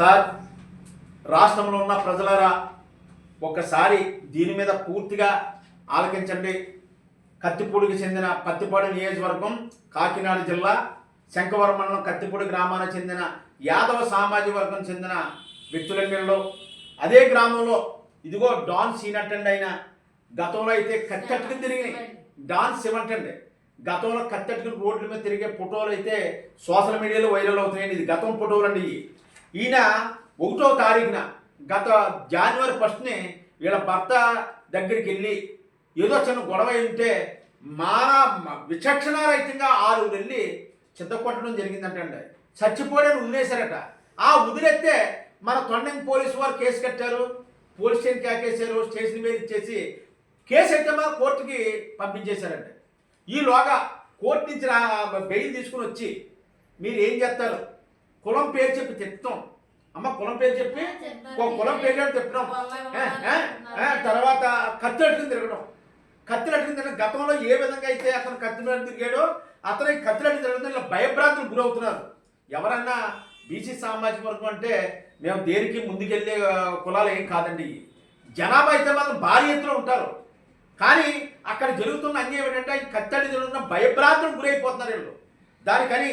Sir రాష్ట్రంలో ఉన్న ప్రజలారా ఒకసారి దీని మీద పూర్తిగా ఆలకించండి. కత్తిపూడికి చెందిన పత్తిపాడు నియోజకవర్గం కాకినాడ జిల్లా శంఖవరం మండలం కత్తిపూడి గ్రామానికి చెందిన యాదవ సామాజిక వర్గం చెందిన వ్యక్తులందరిలో అదే గ్రామంలో ఇదిగో డాన్ అటెండ్ అయిన గతంలో అయితే కత్తెట్టుకుని తిరిగి డాన్ సిమెంట్ గతంలో కత్తెట్టుకుని రోడ్ల మీద తిరిగే ఫోటోలు అయితే సోషల్ మీడియాలో వైరల్ అవుతున్నాయండి. ఇది గతం ఫోటోలు అండి ఇవి. ఈయన ఒకటో తారీఖున గత జనవరి ఫస్ట్ని వీళ్ళ భర్త దగ్గరికి వెళ్ళి ఏదో చిన్న గొడవ అయి ఉంటే మాన విచక్షణారహితంగా ఆరు వెళ్ళి చిత్తకొట్టడం జరిగిందంటండి. చచ్చిపోయాడని వదిలేశారట. ఆ వదిలేస్తే మన తొండంగి పోలీసు వారు కేసు కట్టారు పోలీస్ స్టేషన్ కాకేశారు స్టేషన్ మీద ఇచ్చేసి కేసు అయితే మన కోర్టుకి పంపించేశారండి ఈలోగా కోర్టు నుంచి బెయిల్ తీసుకుని వచ్చి మీరు ఏం చేస్తారు? కులం పేరు చెప్పి తిట్టం అమ్మ కులం పేరు చెప్పి ఒక కులం పేరు చెప్పి తిట్టడం ఏ, ఏ, ఏ, తర్వాత కత్తి అట్టుకుని తిరగడం. కత్తి అట్టుకుని తిరగడం గతంలో ఏ విధంగా అయితే అతను కత్తి మీద తిరిగాడో అతను కత్తి అట్టుకుని తిరగడం ఇలా భయభ్రాంతులు గురవుతున్నారు. ఎవరన్నా బీసీ సామాజిక వర్గం అంటే మేము దేనికి ముందుకెళ్ళే కులాలు ఏం కాదండి. జనాభా అయితే మాత్రం భారీ ఎత్తున ఉంటారు. కానీ అక్కడ జరుగుతున్న అన్యాయం ఏంటంటే ఈ కత్తడి జరుగుతున్న భయభ్రాంతులకు గురైపోతున్నారు వీళ్ళు. దానికని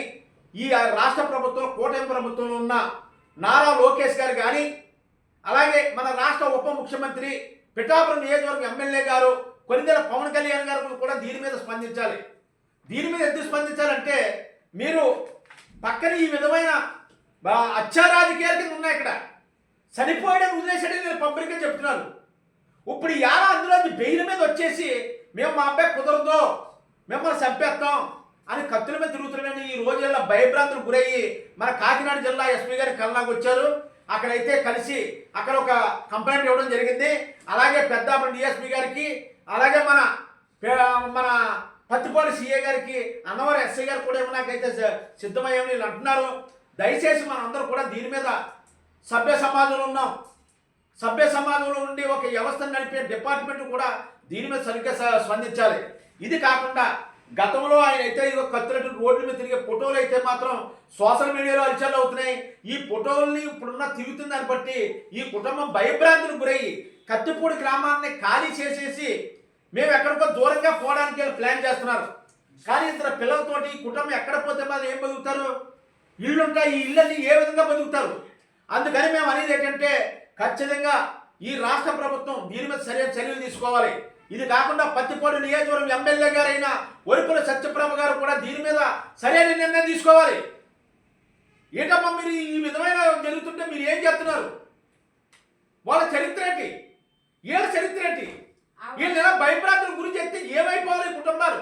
ఈ రాష్ట్ర ప్రభుత్వం కూటమి ప్రభుత్వంలో ఉన్న నారా లోకేష్ గారు కానీ అలాగే మన రాష్ట్ర ఉప ముఖ్యమంత్రి పిఠాపురం నియోజకవర్గం ఎమ్మెల్యే గారు కొనిదెల పవన్ కళ్యాణ్ గారు కూడా దీని మీద స్పందించాలి. దీని మీద ఎందుకు స్పందించాలంటే మీరు పక్కన ఈ విధమైన బా- కింద ఉన్నాయి ఇక్కడ. చనిపోయాడని వదిలేసాడని నేను పబ్లిక్గా చెప్తున్నాను. ఇప్పుడు యారా అందులో బెయిల్ మీద వచ్చేసి మేము మా అబ్బాయి కుదరదు మిమ్మల్ని చంపేస్తాం అని కత్తుల మీద తిరుగుతున్నాడని ఈ రోజుల్లో భయభ్రాంతులు గురయ్యి మన కాకినాడ జిల్లా ఎస్పీ గారి కళ్ళకు వచ్చారు. అక్కడైతే కలిసి అక్కడ ఒక కంప్లైంట్ ఇవ్వడం జరిగింది. అలాగే పెద్దాపురం డిఎస్పీ గారికి అలాగే మన మన పత్తిపాడు సీఏ గారికి అన్నవరం ఎస్ఐ గారు కూడా ఏమో నాకైతే సిద్ధమయ్యామని వీళ్ళు అంటున్నారు. దయచేసి మనం అందరూ కూడా దీని మీద సభ్య సమాజంలో ఉన్నాం. సభ్య సమాజంలో ఉండి ఒక వ్యవస్థను నడిపే డిపార్ట్మెంట్ కూడా దీని మీద సరిగ్గా స్పందించాలి. ఇది కాకుండా గతంలో ఆయన అయితే ఇదో కత్తులట్టు రోడ్ల మీద తిరిగే ఫోటోలు అయితే మాత్రం సోషల్ మీడియాలో అరిచల్ అవుతున్నాయి. ఈ ఫోటోల్ని ఇప్పుడున్న తిరుగుతుంది దాన్ని బట్టి ఈ కుటుంబం భయభ్రాంతులకు గురయ్యి కత్తిపూడి గ్రామాన్ని ఖాళీ చేసేసి మేము ఎక్కడికో దూరంగా పోవడానికి ప్లాన్ చేస్తున్నారు. కానీ ఇద్దరు పిల్లలతోటి ఈ కుటుంబం ఎక్కడ పోతే మరి ఏం బతుకుతారు? ఇల్లుంటాయి ఈ ఇళ్ళని ఏ విధంగా బతుకుతారు? అందుకని మేము అనేది ఏంటంటే ఖచ్చితంగా ఈ రాష్ట్ర ప్రభుత్వం దీని మీద సరైన చర్యలు తీసుకోవాలి. ఇది కాకుండా పత్తిపాడు నియోజకవర్గం ఎమ్మెల్యే గారైన ఒరిపుల సత్యప్రభ గారు కూడా దీని మీద సరైన నిర్ణయం తీసుకోవాలి. ఏంటమ్మా మీరు ఈ విధమైన జరుగుతుంటే మీరు ఏం చేస్తున్నారు? వాళ్ళ చరిత్ర ఏంటి? వీళ్ళ చరిత్ర ఏంటి? వీళ్ళు ఎలా భయభ్రాంతుల గురి చేస్తే ఏమైపోవాలి కుటుంబాలు?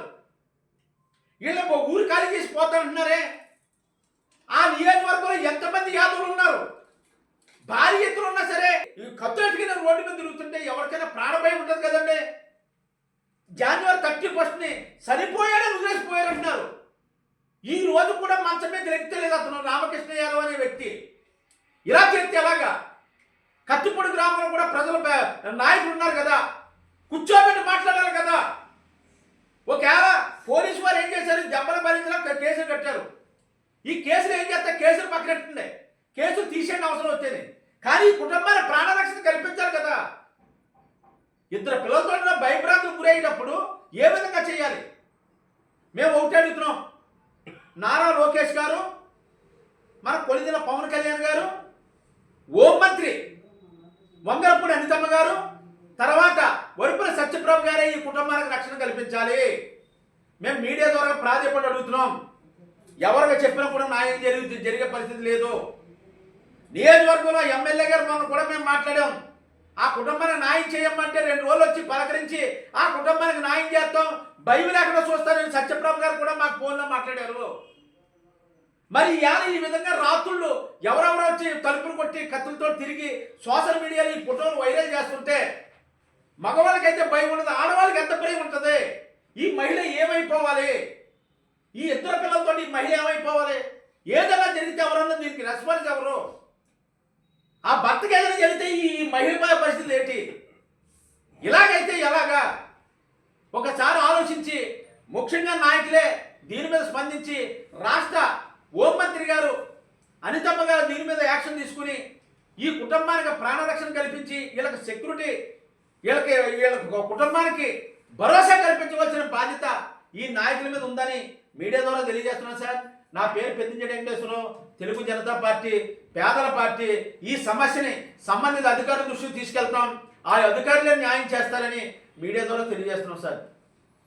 వీళ్ళు ఒక ఊరు ఖాళీ చేసి పోతానంటున్నారే? ఆ నియోజకవర్గంలో ఎంతమంది యాదవులు ఉన్నారు? భారీ ఎత్తున ఉన్నా సరే కత్తులెట్టుకుని రోడ్డు మీద తిరుగుతుంటే ఎవరికైనా ప్రాణభయం ఉంటుంది కదండి. జనవరి థర్టీ ఫస్ట్ని చనిపోయాడని వదిలేసిపోయారంటున్నారు ఈ రోజు కూడా మంచం మీద లెక్కలేదు అతను రామకృష్ణ యాదవ్ అనే వ్యక్తి. ఇలా చేస్తే ఎలాగా? కత్తిపూడి గ్రామంలో కూడా ప్రజలు నాయకులు ఉన్నారు కదా. కూర్చోబెట్టి మాట్లాడాలి కదా. ఒకవేళ పోలీసు వారు ఏం చేశారు? దెబ్బలు భరించడం కేసులు కట్టారు. ఈ కేసులు ఏం చేస్తే కేసులు పక్కనట్టుండే కేసులు తీసేయండి అవసరం వచ్చేది. కానీ ఈ కుటుంబాన్ని ప్రాణరక్షణ కల్పించాలి కదా. ఇద్దరు పిల్లలతో ఉన్న భయభ్రాంతులు గురయ్యేటప్పుడు ఏ విధంగా చేయాలి? మేము ఒకటి అడుగుతున్నాం. నారా లోకేష్ గారు మన కొలిదిన పవన్ కళ్యాణ్ గారు హోం మంత్రి వంగరపూడి అనితమ్మ గారు తర్వాత వరుపుల సత్యప్రభు గారే ఈ కుటుంబానికి రక్షణ కల్పించాలి. మేము మీడియా ద్వారా ప్రాధాన్యపడి అడుగుతున్నాం. ఎవరికి చెప్పినా కూడా న్యాయం జరిగి జరిగే పరిస్థితి లేదు. నియోజకవర్గంలో ఎమ్మెల్యే గారు మనం కూడా మేము మాట్లాడాం. ఆ కుటుంబానికి న్యాయం చేయమంటే రెండు రోజులు వచ్చి పలకరించి ఆ కుటుంబానికి న్యాయం చేస్తాం భయం లేకుండా చూస్తానని సత్యప్రభు గారు కూడా మాకు ఫోన్లో మాట్లాడారు. మరి ఇవాళ ఈ విధంగా రాత్రుళ్ళు ఎవరెవరో వచ్చి తలుపులు కొట్టి కత్తులతో తిరిగి సోషల్ మీడియాలో ఈ ఫోటోలు వైరల్ చేస్తుంటే మగవాళ్ళకైతే భయం ఉండదు ఆడవాళ్ళకి ఎంత భయం ఉంటుంది? ఈ మహిళ ఏమైపోవాలి? ఈ ఇద్దరు పిల్లలతో ఈ మహిళ ఏమైపోవాలి? ఏదైనా జరిగితే ఎవరన్నా దీనికి రెస్పాన్స్ ఎవరు? ఆ భర్తకి ఏదైనా జరిగితే ఈ మహిళ పరిస్థితి ఏంటి? ఇలాగైతే ఎలాగా? ఒకసారి ఆలోచించి ముఖ్యంగా నాయకులే దీని మీద స్పందించి రాష్ట్ర హోంమంత్రి గారు అనితమ్మ గారు దీని మీద యాక్షన్ తీసుకుని ఈ కుటుంబానికి ప్రాణరక్షణ కల్పించి వీళ్ళకి సెక్యూరిటీ వీళ్ళకి వీళ్ళకి ఒక కుటుంబానికి భరోసా కల్పించవలసిన బాధ్యత ఈ నాయకుల మీద ఉందని మీడియా ద్వారా తెలియజేస్తున్నాను సార్. నా పేరు పెద్దించే వెంకటేశ్వరరావు. తెలుగు జనతా పార్టీ పేదల పార్టీ ఈ సమస్యని సంబంధిత అధికారుల దృష్టికి తీసుకెళ్తాం. ఆ అధికారులే న్యాయం చేస్తారని మీడియా ద్వారా తెలియజేస్తున్నాం సార్.